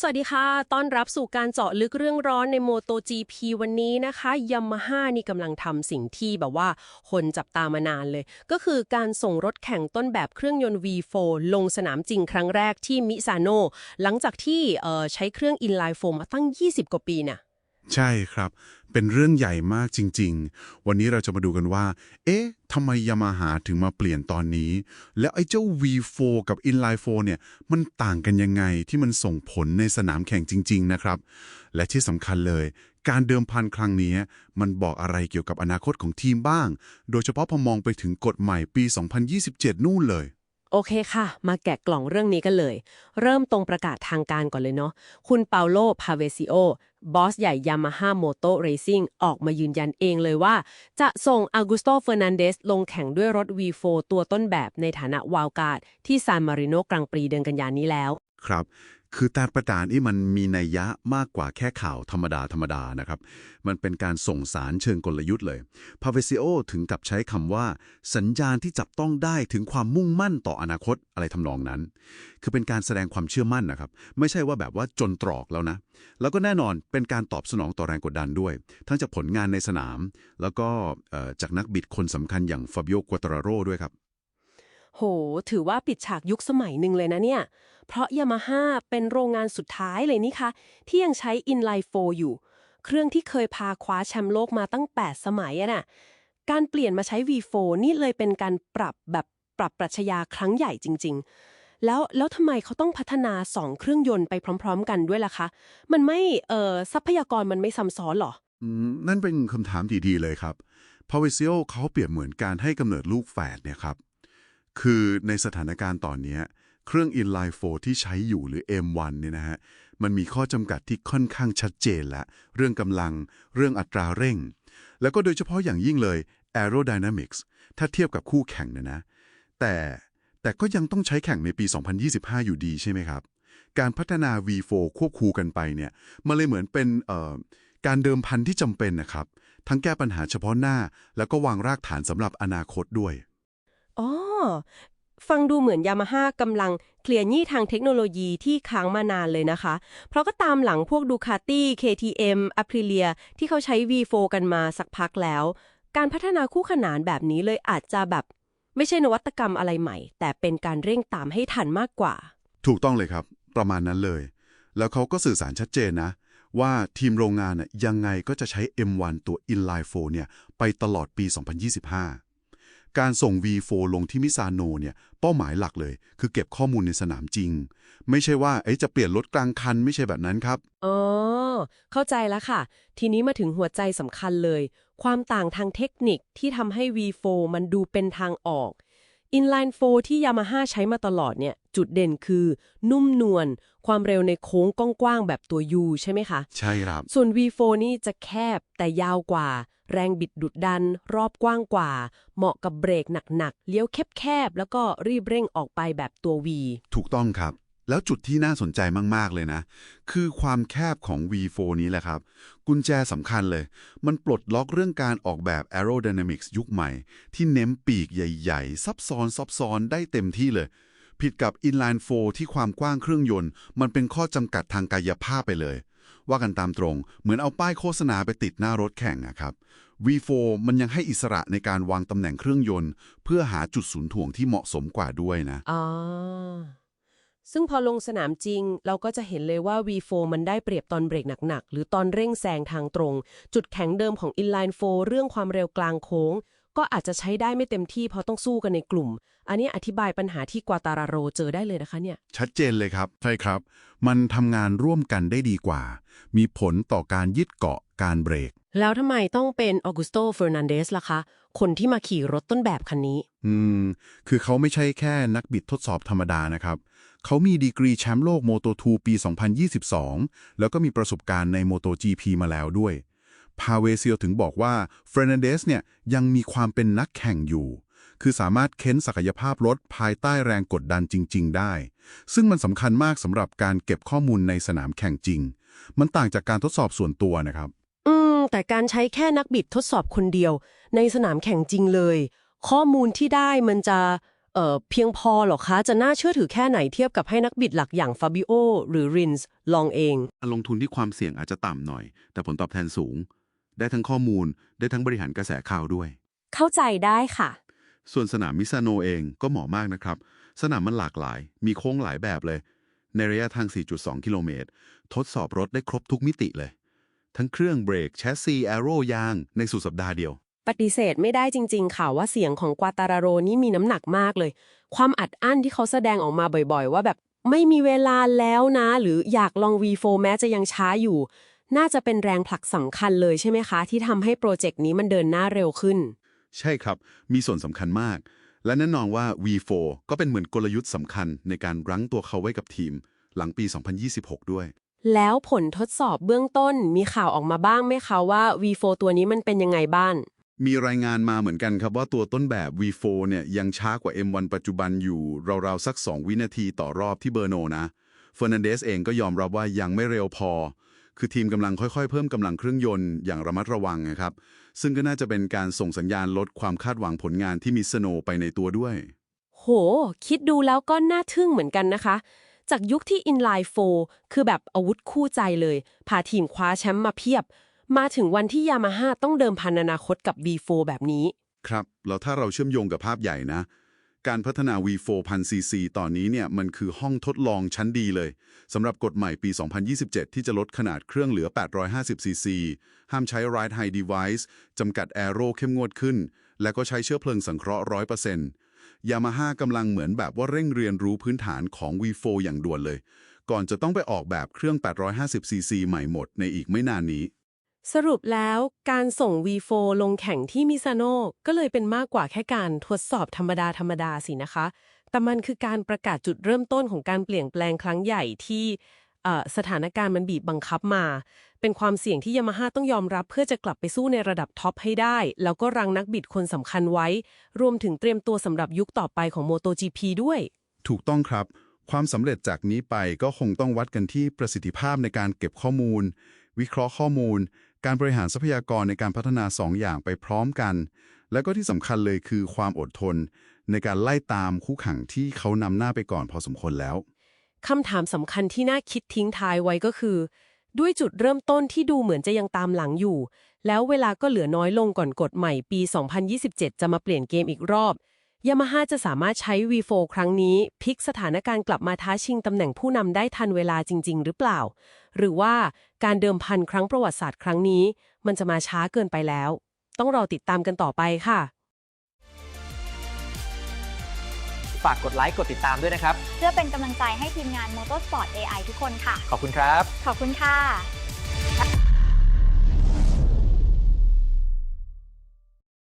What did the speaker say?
สวัสดีค่ะ ต้อนรับสู่การเจาะลึกเรื่องร้อนใน MotoGP วันนี้นะคะยามาฮ่านี่กำลังทำสิ่งที่แบบว่า คนจับตามานานเลย ก็คือการส่งรถแข่งต้นแบบเครื่องยนต์ V4 ลงสนามจริงครั้งแรกที่มิซาโน หลังจากที่เอ่อใช้เครื่อง inline 4 มาตั้ง 20 กว่าปีน่ะ ใช่ครับ เป็นเรื่องใหญ่มากจริง ๆ วันนี้เราจะมาดูกันว่า เอ๊ะทำไมยามาฮ่าถึงมาเปลี่ยนตอนนี้ แล้วไอ้เจ้า V4 กับ Inline 4เนี่ย มันต่างกันยังไงที่มันส่งผลในสนามแข่งจริง ๆ นะครับ และที่สำคัญเลย การเดิมพันครั้งนี้ มันบอกอะไรเกี่ยวกับอนาคตของทีมบ้าง โดยเฉพาะพอมองไปถึงกฎใหม่ปี 2027 นู่นเลย โอเคค่ะ มาแกะกล่องเรื่องนี้กันเลย เริ่มตรงประกาศทางการก่อนเลยเนาะ คุณเปาโล พาเวซิโอ บอสใหญ่ยามาฮ่าโมโตเรซิ่งออกมายืนยันเองเลยว่า จะส่งอากุสโตเฟอร์นันเดสลงแข่งด้วยรถ V4 ตัวต้นแบบในฐานะวาลการ์ดที่ซานมาริโนกลางปรีเดือนกันยานนี้แล้ว ครับ คือแต่ประกาศนี่มันมีนัยยะมากกว่าแค่ข่าวธรรมดาธรรมดานะครับ มันเป็นการส่งสารเชิงกลยุทธ์เลย พาเวซิโอถึงกับใช้คำว่า สัญญาณที่จับต้องได้ถึงความมุ่งมั่นต่ออนาคตอะไรทำนองนั้น คือเป็นการแสดงความเชื่อมั่นนะครับ ไม่ใช่ว่าแบบว่าจนตรอกแล้วนะ แล้วก็แน่นอนเป็นการตอบสนองต่อแรงกดดันด้วย ทั้งจากผลงานในสนาม แล้วก็จากนักบิดคนสำคัญอย่างฟาบิโอกัวตราโรด้วยครับ โห ถือว่าปิดฉากยุคสมัยหนึ่งเลยนะเนี่ย เพราะยามาฮ่าเป็นโรงงานสุดท้ายเลยนี่คะ ที่ยังใช้ Inline 4 อยู่ เครื่องที่เคยพาคว้าแชมป์โลกมาตั้ง 8 สมัยอะน่ะ การเปลี่ยนมาใช้ V4 นี่เลยเป็นการปรับแบบปรับปรัชญาครั้งใหญ่จริง ๆ แล้วแล้วทำไมเขาต้องพัฒนา 2 เครื่องยนต์ไปพร้อม ๆ กันด้วยล่ะคะ มันไม่เอ่อทรัพยากรมันไม่ซ้ำซ้อนหรอนั่นเป็นคำถามดีๆเลยครับพาเซิโอเขาเปรียบเหมือนการให้กำเนิดลูกแฝดเนี่ยครับ คือในสถานการณ์ตอนนี้เครื่อง Inline 4 ที่ใช้อยู่หรือ M1 เนี่ยนะฮะ มันมีข้อจำกัดที่ค่อนข้างชัดเจนแล้วเรื่องกำลัง เรื่องอัตราเร่ง แล้วก็โดยเฉพาะอย่างยิ่งเลย Aerodynamics ถ้าเทียบกับคู่แข่งเนะนะ แต่แต่ก็ยังต้องใช้แข่งในปี 2025 อยู่ดีใช่ไหมครับ การพัฒนา V4 ควบคู่กันไปเนี่ย มันเลยเหมือนเป็นเอ่อการเดิมพันที่จำเป็นนะครับ ทั้งแก้ปัญหาเฉพาะหน้า แล้วก็วางรากฐานสำหรับอนาคตด้วย ฟังดูเหมือนยามาฮ่ากำลังเคลียร์หนี้ทางเทคโนโลยีที่ค้างมานานเลยนะคะ เพราะก็ตามหลังพวกดูคาตี้ KTM a p r i l i a ที่เขาใช้ V4 กันมาสักพักแล้ว การพัฒนาคู่ขนานแบบนี้เลยอาจจะแบบ ไม่ใช่นวัตกรรมอะไรใหม่ แต่เป็นการเร่งตามให้ทันมากกว่า ถูกต้องเลยครับ ประมาณนั้นเลย แล้วเขาก็สื่อสารชัดเจนนะ ว่าทีมโรงงานน่ะยังไงก็จะใช้ M1 ตัว Inline 4เนี่ยไปตลอดปี 2025 การส่ง V4 ลงที่มิซาโนเนี่ยเป้าหมายหลักเลย คือเก็บข้อมูลในสนามจริง ไม่ใช่ว่าเอ้ยจะเปลี่ยนรถกลางคันไม่ใช่แบบนั้นครับอ๋อเข้าใจแล้วค่ะ ทีนี้มาถึงหัวใจสำคัญเลย ความต่างทางเทคนิคที่ทำให้ V4 มันดูเป็นทางออก Inline 4ที่ยามาฮ่าใช้มาตลอดเนี่ย จุดเด่นคือ นุ่มนวลความเร็วในโค้งกว้างๆแบบตัว U ใช่ไหมคะ ใช่ครับ ส่วน V4 นี่จะแคบแต่ยาวกว่า แรงบิดดุดดัน รอบกว้างกว่า เหมาะกับเบรกหนักๆ เลี้ยวแคบๆ แล้วก็รีบเร่งออกไปแบบตัว V ถูกต้องครับ แล้วจุดที่น่าสนใจมากๆเลยนะ คือความแคบของ V4 นี้แหละครับ กุญแจสำคัญเลย มันปลดล็อกเรื่องการออกแบบ Aerodynamics ยุคใหม่ ที่เน้นปีกใหญ่ๆ ซับซ้อนซับซ้อนได้เต็มที่เลยผิดกับ Inline 4 ที่ความกว้างเครื่องยนต์ มันเป็นข้อจำกัดทางกายภาพไปเลย ว่ากันตามตรง เหมือนเอาป้ายโฆษณาไปติดหน้ารถแข่งอะครับ V4 มันยังให้อิสระในการวางตำแหน่งเครื่องยนต์ เพื่อหาจุดศูนย์ถ่วงที่เหมาะสมกว่าด้วยนะอ่าซึ่งพอลงสนามจริง เราก็จะเห็นเลยว่า V4 มันได้เปรียบตอนเบรกหนักๆ หรือตอนเร่งแซงทางตรง จุดแข็งเดิมของ Inline 4 เรื่องความเร็วกลางโค้ง ก็อาจจะใช้ได้ไม่เต็มที่เพราะต้องสู้กันในกลุ่ม อันนี้อธิบายปัญหาที่กวาตาราโรเจอได้เลยนะคะเนี่ย ชัดเจนเลยครับ ใช่ครับ มันทำงานร่วมกันได้ดีกว่า มีผลต่อการยึดเกาะการเบรก แล้วทำไมต้องเป็นออกุสโตเฟอร์นันเดสล่ะคะ คนที่มาขี่รถต้นแบบคันนี้ อืม คือเขาไม่ใช่แค่นักบิดทดสอบธรรมดานะครับ เขามีดีกรีแชมป์โลก Moto 2ปี 2022 แล้วก็มีประสบการณ์ใน Moto GP มาแล้วด้วย พาเวเซียถึงบอกว่าเฟรนันเดสเนี่ยยังมีความเป็นนักแข่งอยู่ คือสามารถเค้นศักยภาพรถภายใต้แรงกดดันจริง ๆ ได้ ซึ่งมันสำคัญมากสำหรับการเก็บข้อมูลในสนามแข่งจริง มันต่างจากการทดสอบส่วนตัวนะครับ อืม แต่การใช้แค่นักบิดทดสอบคนเดียว ในสนามแข่งจริงเลย ข้อมูลที่ได้มันจะเอ่อเพียงพอเหรอคะ จะน่าเชื่อถือแค่ไหนเทียบกับให้นักบิดหลักอย่างฟาบิโอหรือรินส์ลองเอง ลงทุนที่ความเสี่ยงอาจจะต่ำหน่อย แต่ผลตอบแทนสูง ได้ทั้งข้อมูล ได้ทั้งบริหารกระแสข่าวด้วย เข้าใจได้ค่ะ ส่วนสนามมิซาโนเองก็เหมาะมากนะครับ สนามมันหลากหลาย มีโค้งหลายแบบเลย ในระยะทาง 4.2 กิโลเมตร ทดสอบรถได้ครบทุกมิติเลย ทั้งเครื่องเบรก แชสซีแอโร่ยาง ในสุดสัปดาห์เดียว ปฏิเสธไม่ได้จริง ๆ ค่ะว่าเสียงของกวาตาราโรนี่มีน้ำหนักมากเลย ความอัดอั้นที่เขาแสดงออกมาบ่อยๆ ว่าแบบไม่มีเวลาแล้วนะ หรืออยากลอง V4 แม้จะยังช้าอยู่ น่าจะเป็นแรงผลักสำคัญเลยใช่ไหมคะ ที่ทำให้โปรเจกต์นี้มันเดินหน้าเร็วขึ้น ใช่ครับ มีส่วนสำคัญมาก และแน่นอนว่า V4 ก็เป็นเหมือนกลยุทธ์สำคัญในการรั้งตัวเขาไว้กับทีม หลังปี 2026 ด้วย แล้วผลทดสอบเบื้องต้นมีข่าวออกมาบ้างไหมคะว่า V4 ตัวนี้มันเป็นยังไงบ้าง มีรายงานมาเหมือนกันครับว่าตัวต้นแบบ V4 เนี่ยยังช้ากว่า M1 ปัจจุบันอยู่ราวๆสัก 2 วินาทีต่อรอบที่เบอร์โนนะเฟอร์นันเดสเองก็ยอมรับว่ายังไม่เร็วพอ คือทีมกำลังค่อยๆ เพิ่มกำลังเครื่องยนต์อย่างระมัดระวังนะครับ ซึ่งก็น่าจะเป็นการส่งสัญญาณลดความคาดหวังผลงานที่มีสโนว์ไปในตัวด้วย โห คิดดูแล้วก็น่าทึ่งเหมือนกันนะคะ จากยุคที่ Inline 4 คือแบบอาวุธคู่ใจเลย พาทีมคว้าแชมป์มาเพียบ มาถึงวันที่ยามาฮ่าต้องเดิมพันอนาคตกับ V4 แบบนี้ ครับ แล้วถ้าเราเชื่อมโยงกับภาพใหญ่นะ การพัฒนา V4 1000cc ตอนนี้เนี่ยมันคือห้องทดลองชั้นดีเลยสำหรับกฎใหม่ปี 2027 ที่จะลดขนาดเครื่องเหลือ 850cc ห้ามใช้ Ride High Device จำกัด Aero เข้มงวดขึ้น และก็ใช้เชื้อเพลิงสังเคราะห์ 100%ยามาฮ่ากำลังเหมือนแบบว่าเร่งเรียนรู้พื้นฐานของ V4 อย่างด่วนเลย ก่อนจะต้องไปออกแบบเครื่อง 850cc ใหม่หมดในอีกไม่นานนี้ สรุปแล้วการส่ง V4 ลงแข่งที่มิซาโนก็เลยเป็นมากกว่าแค่การทดสอบธรรมดาธรรมดาสินะคะ แต่มันคือการประกาศจุดเริ่มต้นของการเปลี่ยนแปลงครั้งใหญ่ที่สถานการณ์มันบีบบังคับมา เป็นความเสี่ยงที่ยามาฮ่าต้องยอมรับ เพื่อจะกลับไปสู้ในระดับท็อปให้ได้ แล้วก็รังนักบิดคนสำคัญไว้ รวมถึงเตรียมตัวสำหรับยุคต่อไปของ MotoGP ด้วย ถูกต้องครับ ความสำเร็จจากนี้ไปก็คงต้องวัดกันที่ประสิทธิภาพในการเก็บข้อมูล วิเคราะห์ข้อมูล การบริหารทรัพยากรในการพัฒนา 2 อย่างไปพร้อมกัน และก็ที่สำคัญเลยคือความอดทน ในการไล่ตามคู่แข่งที่เขานำหน้าไปก่อนพอสมควรแล้วคำถามสำคัญที่น่าคิดทิ้งท้ายไว้ก็คือ ด้วยจุดเริ่มต้นที่ดูเหมือนจะยังตามหลังอยู่ แล้วเวลาก็เหลือน้อยลงก่อนกฎใหม่ปี 2027 จะมาเปลี่ยนเกมอีกรอบ ยามาฮ่าจะสามารถใช้ V4 ครั้งนี้พลิกสถานการณ์กลับมาท้าชิงตำแหน่งผู้นำได้ทันเวลาจริง ๆ หรือเปล่า หรือว่าการเดิมพันครั้งประวัติศาสตร์ครั้งนี้ มันจะมาช้าเกินไปแล้ว ต้องรอติดตามกันต่อไปค่ะ ฝากกดไลค์กดติดตามด้วยนะครับ เพื่อเป็นกำลังใจให้ทีมงาน Motorsport AI ทุกคนค่ะ ขอบคุณครับ ขอบคุณค่ะ